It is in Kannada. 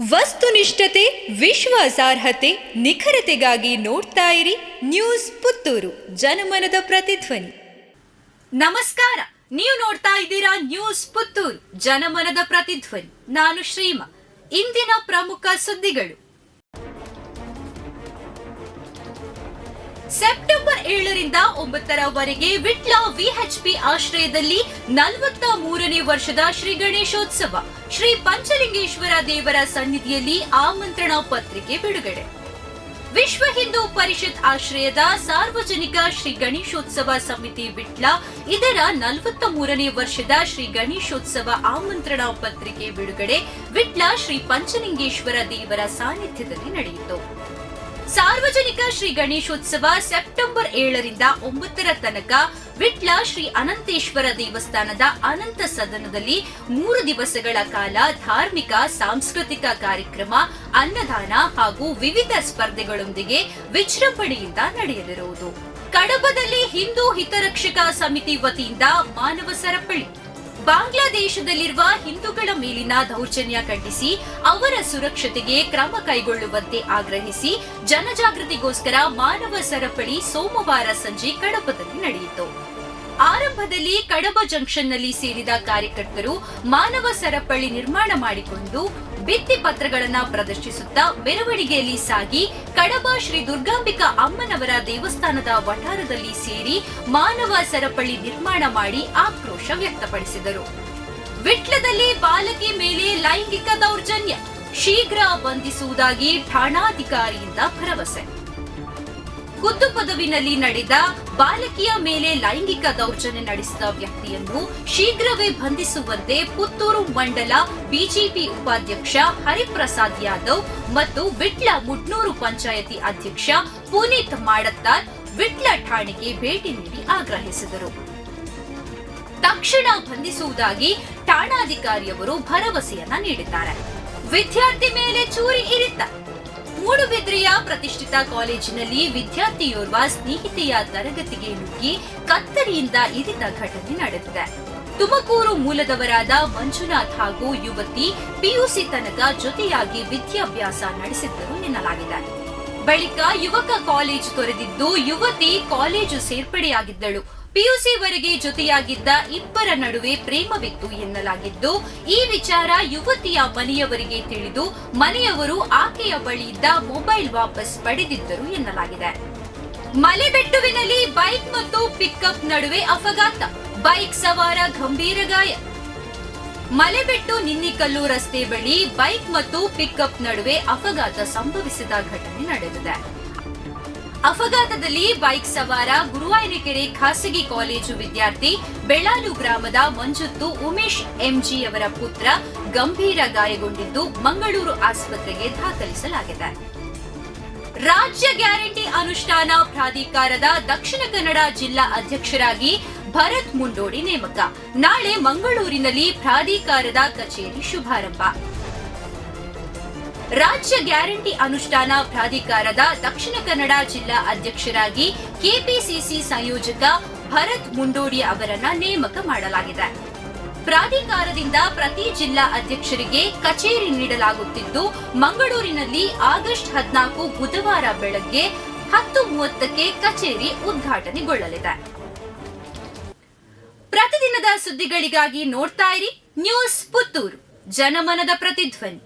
ವಸ್ತುನಿಷ್ಠತೆ, ವಿಶ್ವಾಸಾರ್ಹತೆ, ನಿಖರತೆಗಾಗಿ ನೋಡ್ತಾ ಇರಿ ನ್ಯೂಸ್ ಪುತ್ತೂರು, ಜನಮನದ ಪ್ರತಿಧ್ವನಿ. ನಮಸ್ಕಾರ, ನೀವು ನೋಡ್ತಾ ಇದ್ದೀರಾ ನ್ಯೂಸ್ ಪುತ್ತೂರು, ಜನಮನದ ಪ್ರತಿಧ್ವನಿ. ನಾನು ಶ್ರೀಮ, ಇಂದಿನ ಪ್ರಮುಖ ಸುದ್ದಿಗಳು. ಸೆಪ್ಟೆಂಬರ್ ಏಳರಿಂದ ಒಂಬತ್ತರವರೆಗೆ ವಿಟ್ಲ ವಿಎಚ್ಪಿ ಆಶ್ರಯದಲ್ಲಿ ನಲವತ್ತ ಮೂರನೇ ವರ್ಷದ ಶ್ರೀ ಗಣೇಶೋತ್ಸವ. ಶ್ರೀ ಪಂಚಲಿಂಗೇಶ್ವರ ದೇವರ ಸನ್ನಿಧಿಯಲ್ಲಿ ಆಮಂತ್ರಣ ಪತ್ರಿಕೆ ಬಿಡುಗಡೆ. ವಿಶ್ವ ಹಿಂದೂ ಪರಿಷತ್ ಆಶ್ರಯದ ಸಾರ್ವಜನಿಕ ಶ್ರೀ ಗಣೇಶೋತ್ಸವ ಸಮಿತಿ ವಿಟ್ಲ ಇದರ ನಲವತ್ತ ಮೂರನೇ ವರ್ಷದ ಶ್ರೀ ಗಣೇಶೋತ್ಸವ ಆಮಂತ್ರಣ ಪತ್ರಿಕೆ ಬಿಡುಗಡೆ ವಿಟ್ಲ ಶ್ರೀ ಪಂಚಲಿಂಗೇಶ್ವರ ದೇವರ ಸಾನ್ನಿಧ್ಯದಲ್ಲಿ ನಡೆಯಿತು. ಸಾರ್ವಜನಿಕ ಶ್ರೀ ಗಣೇಶೋತ್ಸವ ಸೆಪ್ಟೆಂಬರ್ ಏಳರಿಂದ ಒಂಬತ್ತರ ತನಕ ವಿಟ್ಲ ಶ್ರೀ ಅನಂತೇಶ್ವರ ದೇವಸ್ಥಾನದ ಅನಂತ ಸದನದಲ್ಲಿ ಮೂರು ದಿವಸಗಳ ಕಾಲ ಧಾರ್ಮಿಕ, ಸಾಂಸ್ಕೃತಿಕ ಕಾರ್ಯಕ್ರಮ, ಅನ್ನದಾನ ಹಾಗೂ ವಿವಿಧ ಸ್ಪರ್ಧೆಗಳೊಂದಿಗೆ ವಿಜೃಂಭಣೆಯಿಂದ ನಡೆಯಲಿರುವುದು. ಕಡಬದಲ್ಲಿ ಹಿಂದೂ ಹಿತರಕ್ಷಕ ಸಮಿತಿ ವತಿಯಿಂದ ಮಾನವ ಸರಪಳಿ ಬಾಂಗ್ಲಾದೇಶದಲ್ಲಿರುವ ಹಿಂದೂಗಳ ಮೇಲಿನ ದೌರ್ಜನ್ಯ ಖಂಡಿಸಿ, ಅವರ ಸುರಕ್ಷತೆಗೆ ಕ್ರಮ ಕೈಗೊಳ್ಳುವಂತೆ ಆಗ್ರಹಿಸಿ, ಜನಜಾಗೃತಿಗೋಸ್ಕರ ಮಾನವ ಸರಪಳಿ ಸೋಮವಾರ ಸಂಜೆ ಕಡಪದಲ್ಲಿ ನಡೆಯಿತು. ಆರಂಭದಲ್ಲಿ ಕಡಬ ಜಂಕ್ಷನ್ನಲ್ಲಿ ಸೇರಿದ ಕಾರ್ಯಕರ್ತರು ಮಾನವ ಸರಪಳಿ ನಿರ್ಮಾಣ ಮಾಡಿಕೊಂಡು ಭಿತ್ತಿ ಪತ್ರಗಳನ್ನ ಪ್ರದರ್ಶಿಸುತ್ತಾ ಮೆರವಣಿಗೆಯಲ್ಲಿ ಸಾಗಿ ಕಡಬ ಶ್ರೀ ದುರ್ಗಾಂಬಿಕಾ ಅಮ್ಮನವರ ದೇವಸ್ಥಾನದ ವಠಾರದಲ್ಲಿ ಸೇರಿ ಮಾನವ ಸರಪಳಿ ನಿರ್ಮಾಣ ಮಾಡಿ ಆಕ್ರೋಶ ವ್ಯಕ್ತಪಡಿಸಿದರು. ವಿಟ್ಲದಲ್ಲಿ ಬಾಲಕಿ ಮೇಲೆ ಲೈಂಗಿಕ ದೌರ್ಜನ್ಯ, ಶೀಘ್ರ ಬಂಧಿಸುವುದಾಗಿ ಠಾಣಾಧಿಕಾರಿಯಿಂದ ಭರವಸೆ. ಖುದ್ದು ಪದವಿನಲ್ಲಿ ನಡೆದ ಬಾಲಕಿಯ ಮೇಲೆ ಲೈಂಗಿಕ ದೌರ್ಜನ್ಯ ನಡೆಸಿದ ವ್ಯಕ್ತಿಯನ್ನು ಶೀಘ್ರವೇ ಬಂಧಿಸುವಂತೆ ಪುತ್ತೂರು ಮಂಡಲ ಬಿಜೆಪಿ ಉಪಾಧ್ಯಕ್ಷ ಹರಿಪ್ರಸಾದ್ ಯಾದವ್ ಮತ್ತು ವಿಟ್ಲ ಮುಡ್ನೂರು ಪಂಚಾಯತಿ ಅಧ್ಯಕ್ಷ ಪುನೀತ್ ಮಾಡತ್ತಾರ್ ವಿಟ್ಲ ಠಾಣೆಗೆ ಭೇಟಿ ನೀಡಿ ಆಗ್ರಹಿಸಿದರು. ತಕ್ಷಣ ಬಂಧಿಸುವುದಾಗಿ ಠಾಣಾಧಿಕಾರಿಯವರು ಭರವಸೆಯನ್ನ ನೀಡಿದ್ದಾರೆ. ವಿದ್ಯಾರ್ಥಿ ಮೇಲೆ ಚೂರಿ ಇರಿತ ಮೂಡುಬಿದ್ರೆಯ ಪ್ರತಿಷ್ಠಿತ ಕಾಲೇಜಿನಲ್ಲಿ ವಿದ್ಯಾರ್ಥಿಯೋರ್ವ ಸ್ನೇಹಿತೆಯ ತರಗತಿಗೆ ನುಗ್ಗಿ ಕತ್ತರಿಯಿಂದ ಇರಿದ ಘಟನೆ ನಡೆದಿದೆ. ತುಮಕೂರು ಮೂಲದವರಾದ ಮಂಜುನಾಥ್ ಹಾಗೂ ಯುವತಿ ಪಿಯುಸಿ ತನಕ ಜೊತೆಯಾಗಿ ವಿದ್ಯಾಭ್ಯಾಸ ನಡೆಸಿದ್ದರು ಎನ್ನಲಾಗಿದೆ. ಬಳಿಕ ಯುವಕ ಕಾಲೇಜು ತೊರೆದಿದ್ದು ಯುವತಿ ಕಾಲೇಜು ಸೇರ್ಪಡೆಯಾಗಿದ್ದಳು. ಪಿಯುಸಿ ವರೆಗೆ ಜೊತೆಯಾಗಿದ್ದ ಇಬ್ಬರ ನಡುವೆ ಪ್ರೇಮವಿತ್ತು ಎನ್ನಲಾಗಿದ್ದು, ಈ ವಿಚಾರ ಯುವತಿಯ ಮನೆಯವರಿಗೆ ತಿಳಿದು, ಮನೆಯವರು ಆಕೆಯ ಬಳಿಯಿದ್ದ ಮೊಬೈಲ್ ವಾಪಸ್ ಪಡೆದಿದ್ದರು ಎನ್ನಲಾಗಿದೆ. ಮಲೆಬೆಟ್ಟುವಿನಲ್ಲಿ ಬೈಕ್ ಮತ್ತು ಪಿಕ್ಅಪ್ ನಡುವೆ ಅಪಘಾತ, ಬೈಕ್ ಸವಾರ ಗಂಭೀರ ಗಾಯ. ಮಲೆಬೆಟ್ಟು ನಿನ್ನಿಕಲ್ಲು ರಸ್ತೆ ಬಳಿ ಬೈಕ್ ಮತ್ತು ಪಿಕ್ಅಪ್ ನಡುವೆ ಅಪಘಾತ ಸಂಭವಿಸಿದ ಘಟನೆ ನಡೆದಿದೆ. ಅಪಘಾತದಲ್ಲಿ ಬೈಕ್ ಸವಾರ ಗುರುವಾಯನಕೆರೆ ಖಾಸಗಿ ಕಾಲೇಜು ವಿದ್ಯಾರ್ಥಿ ಬೆಳಾಲು ಗ್ರಾಮದ ಮಂಜುತ್ತು ಉಮೇಶ್ ಎಂಜಿ ಅವರ ಪುತ್ರ ಗಂಭೀರ ಗಾಯಗೊಂಡಿದ್ದು ಮಂಗಳೂರು ಆಸ್ಪತ್ರೆಗೆ ದಾಖಲಿಸಲಾಗಿದೆ. ರಾಜ್ಯ ಗ್ಯಾರಂಟಿ ಅನುಷ್ಠಾನ ಪ್ರಾಧಿಕಾರದ ದಕ್ಷಿಣ ಕನ್ನಡ ಜಿಲ್ಲಾ ಅಧ್ಯಕ್ಷರಾಗಿ ಭರತ್ ಮುಂಡೋಡಿ ನೇಮಕ. ನಾಳೆ ಮಂಗಳೂರಿನಲ್ಲಿ ಪ್ರಾಧಿಕಾರದ ಕಚೇರಿ ಶುಭಾರಂಭ. ರಾಜ್ಯ ಗ್ಯಾರಂಟಿ ಅನುಷ್ಠಾನ ಪ್ರಾಧಿಕಾರದ ದಕ್ಷಿಣ ಕನ್ನಡ ಜಿಲ್ಲಾ ಅಧ್ಯಕ್ಷರಾಗಿ ಕೆಪಿಸಿಸಿ ಸಂಯೋಜಕ ಭರತ್ ಮುಂಡೋಡಿ ಅವರನ್ನ ನೇಮಕ ಮಾಡಲಾಗಿದೆ. ಪ್ರಾಧಿಕಾರದಿಂದ ಪ್ರತಿ ಜಿಲ್ಲಾ ಅಧ್ಯಕ್ಷರಿಗೆ ಕಚೇರಿ ನೀಡಲಾಗುತ್ತಿದ್ದು, ಮಂಗಳೂರಿನಲ್ಲಿ ಆಗಸ್ಟ್ ಹದಿನಾಲ್ಕು ಬುಧವಾರ ಬೆಳಗ್ಗೆ ಹತ್ತು ಮೂವತ್ತಕ್ಕೆ ಕಚೇರಿ ಉದ್ಘಾಟನೆಗೊಳ್ಳಲಿದೆ. ಪ್ರತಿದಿನದ ಸುದ್ದಿಗಳಿಗಾಗಿ ನೋಡ್ತಾ ಇರಿ ನ್ಯೂಸ್ ಪುತ್ತೂರು. ಜನಮನದ ಪ್ರತಿಧ್ವನಿ.